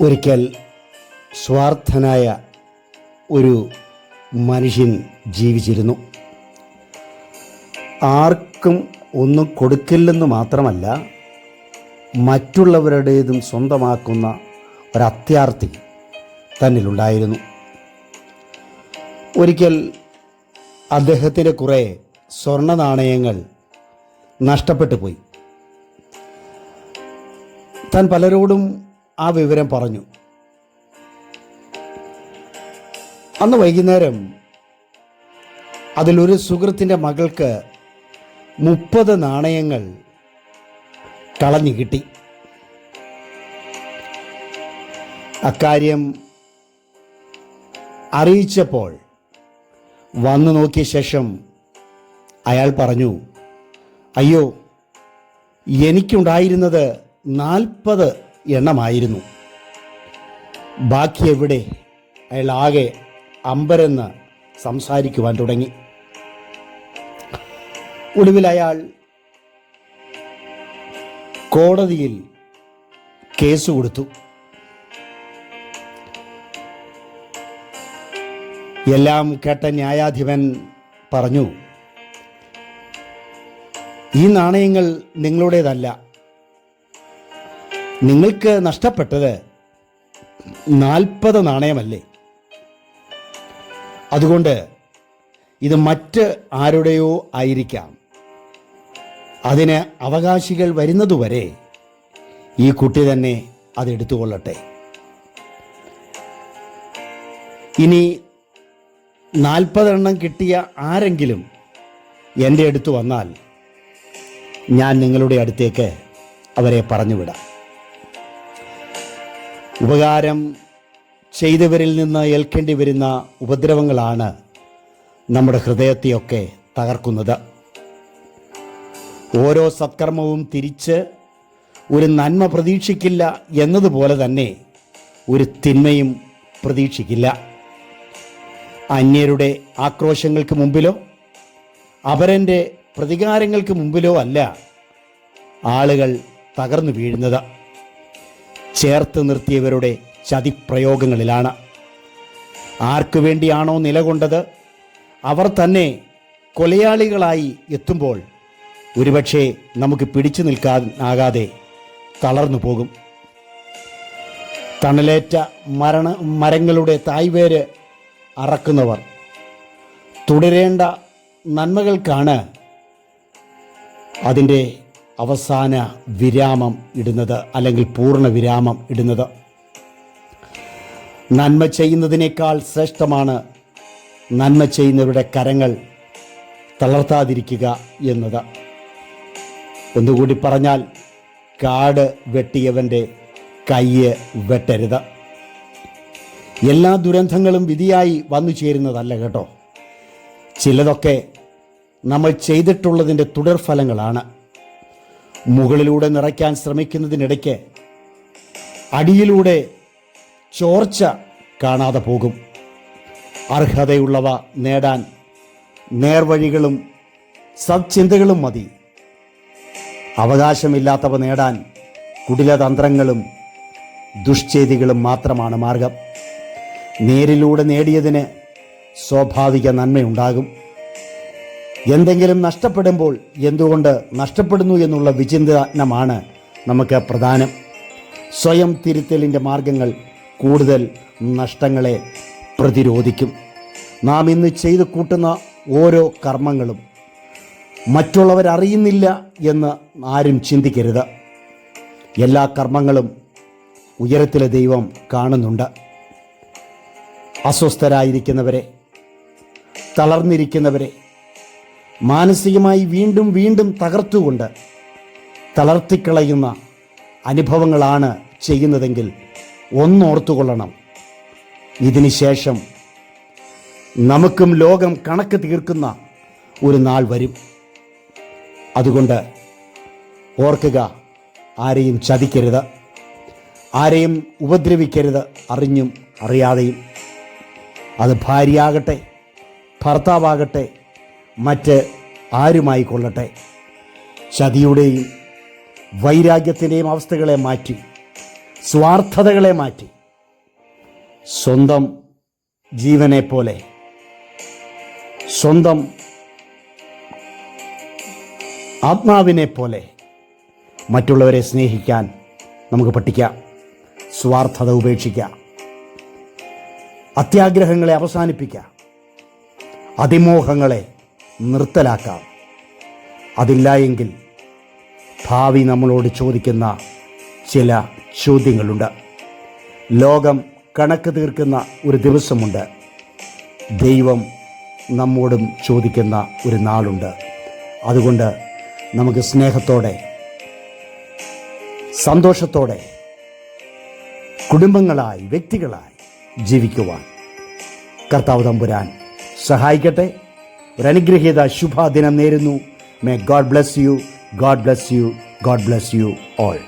ഒരിക്കൽ സ്വാർത്ഥനായ ഒരു മനുഷ്യൻ ജീവിച്ചിരുന്നു. ആർക്കും ഒന്നും കൊടുക്കില്ലെന്ന് മാത്രമല്ല മറ്റുള്ളവരുടേതും സ്വന്തമാക്കുന്ന ഒരത്യാർത്ഥി തന്നിലുണ്ടായിരുന്നു. ഒരിക്കൽ അദ്ദേഹത്തിന്റെ കുറേ സ്വർണ നാണയങ്ങൾ നഷ്ടപ്പെട്ടു പോയി താൻ പലരോടും ആ വിവരം പറഞ്ഞു. അന്ന് വൈകുന്നേരം അതിലൊരു സുഹൃത്തിന്റെ മകൾക്ക് മുപ്പത് നാണയങ്ങൾ കളഞ്ഞു കിട്ടി. അക്കാര്യം അറിയിച്ചപ്പോൾ വന്നു നോക്കിയ ശേഷം അയാൾ പറഞ്ഞു അയ്യോ എനിക്കുണ്ടായിരുന്നത് നാൽപ്പത് എണ്ണമായിരുന്നു. ബാക്കി എവിടെ? അയാൾ ആകെ അമ്പരെന്ന് സംസാരിക്കുവാൻ തുടങ്ങി. ഒടുവിൽ അയാൾ കോടതിയിൽ കേസ് കൊടുത്തു. എല്ലാം കേട്ട ന്യായാധിപൻ പറഞ്ഞു ഈ നാണയങ്ങൾ നിങ്ങളുടേതല്ല. നിങ്ങൾക്ക് നഷ്ടപ്പെട്ടത് നാൽപ്പത് നാണയമല്ലേ? അതുകൊണ്ട് ഇത് മറ്റ് ആരുടെയോ ആയിരിക്കാം. അതിന് അവകാശികൾ വരുന്നതുവരെ ഈ കുട്ടി തന്നെ അതെടുത്തുകൊള്ളട്ടെ ഇനി നാൽപ്പതെണ്ണം കിട്ടിയ ആരെങ്കിലും എന്റെ അടുത്ത് വന്നാൽ ഞാൻ നിങ്ങളുടെ അടുത്തേക്ക് അവരെ പറഞ്ഞുവിടാം. ഉപകാരം ചെയ്തവരിൽ നിന്ന് ഏൽക്കേണ്ടി വരുന്ന ഉപദ്രവങ്ങളാണ് നമ്മുടെ ഹൃദയത്തെയൊക്കെ തകർക്കുന്നത്. ഓരോ സത്കർമ്മവും തിരിച്ച് ഒരു നന്മ പ്രതീക്ഷിക്കില്ല എന്നതുപോലെ തന്നെ ഒരു തിന്മയും പ്രതീക്ഷിക്കില്ല. അന്യരുടെ ആക്രോശങ്ങൾക്ക് മുമ്പിലോ അപരന്റെ പ്രതികാരങ്ങൾക്ക് മുമ്പിലോ അല്ല ആളുകൾ തകർന്നു വീഴുന്നത്. ചേർത്ത് നിർത്തിയവരുടെ ചതിപ്രയോഗങ്ങളിലാണ്. ആർക്കു വേണ്ടിയാണോ നിലകൊണ്ടത്? അവർ തന്നെ കൊലയാളികളായി എത്തുമ്പോൾ ഒരുപക്ഷെ നമുക്ക് പിടിച്ചു നിൽക്കാനാകാതെ തളർന്നു പോകും. തണലേറ്റ മരണ മരങ്ങളുടെ തായ്വേര് അറക്കുന്നവർ തുടരേണ്ട നന്മകൾക്കാണ് അതിന്റെ അവസാന വിരാമം ഇടുന്നത് അല്ലെങ്കിൽ പൂർണ വിരാമം ഇടുന്നത്. നന്മ ചെയ്യുന്നതിനേക്കാൾ ശ്രേഷ്ഠമാണ് നന്മ ചെയ്യുന്നവരുടെ കരങ്ങൾ തളർത്താതിരിക്കുക എന്നത്. ഒന്നുകൂടി പറഞ്ഞാൽ കാട് വെട്ടിയവന്റെ കയ്യ് വെട്ടരുത്. എല്ലാ ദുരന്തങ്ങളും വിധിയായി വന്നു ചേരുന്നതല്ല കേട്ടോ. ചിലതൊക്കെ നമ്മൾ ചെയ്തിട്ടുള്ളതിന്റെ തുടർഫലങ്ങളാണ്. മുകളിലൂടെ നിറയ്ക്കാൻ ശ്രമിക്കുന്നതിനിടയ്ക്ക് അടിയിലൂടെ ചോർച്ച കാണാതെ പോകും. അർഹതയുള്ളവ നേടാൻ നേർവഴികളും സത്ചിന്തകളും മതി. അവകാശമില്ലാത്തവ നേടാൻ കുടിലതന്ത്രങ്ങളും ദുഷ്ചേതികളും മാത്രമാണ് മാർഗം. നേരിലൂടെ നേടിയതിന് സ്വാഭാവിക നന്മയുണ്ടാകും. എന്തെങ്കിലും നഷ്ടപ്പെടുമ്പോൾ എന്തുകൊണ്ട് നഷ്ടപ്പെടുന്നു എന്നുള്ള വിചിന്തനമാണ് നമുക്ക് പ്രധാനം. സ്വയം തിരുത്തലിന്റെ മാർഗങ്ങൾ കൂടുതൽ നഷ്ടങ്ങളെ പ്രതിരോധിക്കും. നാം ഇന്ന് ചെയ്തു കൂട്ടുന്ന ഓരോ കർമ്മങ്ങളും മറ്റുള്ളവരറിയുന്നില്ല എന്ന് ആരും ചിന്തിക്കരുത്. എല്ലാ കർമ്മങ്ങളും ഉയരത്തിലെ ദൈവം കാണുന്നുണ്ട്. അസ്വസ്ഥരായിരിക്കുന്നവരെ തളർന്നിരിക്കുന്നവരെ മാനസികമായി വീണ്ടും വീണ്ടും തകർത്തുകൊണ്ട് തളർത്തിക്കളയുന്ന അനുഭവങ്ങളാണ് ചെയ്യുന്നതെങ്കിൽ ഒന്നോർത്തുകൊള്ളണം. ഇതിനുശേഷം നമുക്കും ലോകം കണക്ക് തീർക്കുന്ന ഒരു നാൾ വരും. അതുകൊണ്ട് ഓർക്കുക ആരെയും ചതിക്കരുത്. ആരെയും ഉപദ്രവിക്കരുത് അറിഞ്ഞും അറിയാതെയും. അത് ഭാര്യയാകട്ടെ ഭർത്താവാകട്ടെ മറ്റ് ആരുമായി കൊള്ളട്ടെ? ചതിയുടെയും വൈരാഗ്യത്തിന്റെയും അവസ്ഥകളെ മാറ്റി സ്വാർത്ഥതകളെ മാറ്റി സ്വന്തം ജീവനെ പോലെ സ്വന്തം ആത്മാവിനെ പോലെ മറ്റുള്ളവരെ സ്നേഹിക്കാൻ നമുക്ക് പഠിക്കാം സ്വാർത്ഥത ഉപേക്ഷിക്കാം അത്യാഗ്രഹങ്ങളെ അവസാനിപ്പിക്കാം അതിമോഹങ്ങളെ നിർത്തലാക്കാം. അതില്ല എങ്കിൽ ഭാവി നമ്മളോട് ചോദിക്കുന്ന ചില ചോദ്യങ്ങളുണ്ട്. ലോകം കണക്ക് തീർക്കുന്ന ഒരു ദിവസമുണ്ട്. ദൈവം നമ്മോടും ചോദിക്കുന്ന ഒരു നാളുണ്ട്. അതുകൊണ്ട് നമുക്ക് സ്നേഹത്തോടെ സന്തോഷത്തോടെ കുടുംബങ്ങളായി വ്യക്തികളായി ജീവിക്കുവാൻ കർത്താവ് തമ്പുരാൻ സഹായിക്കട്ടെ. ഒരു അനുഗ്രഹീത ശുഭദിനം നേരുന്നു. May God bless you God bless you God bless you all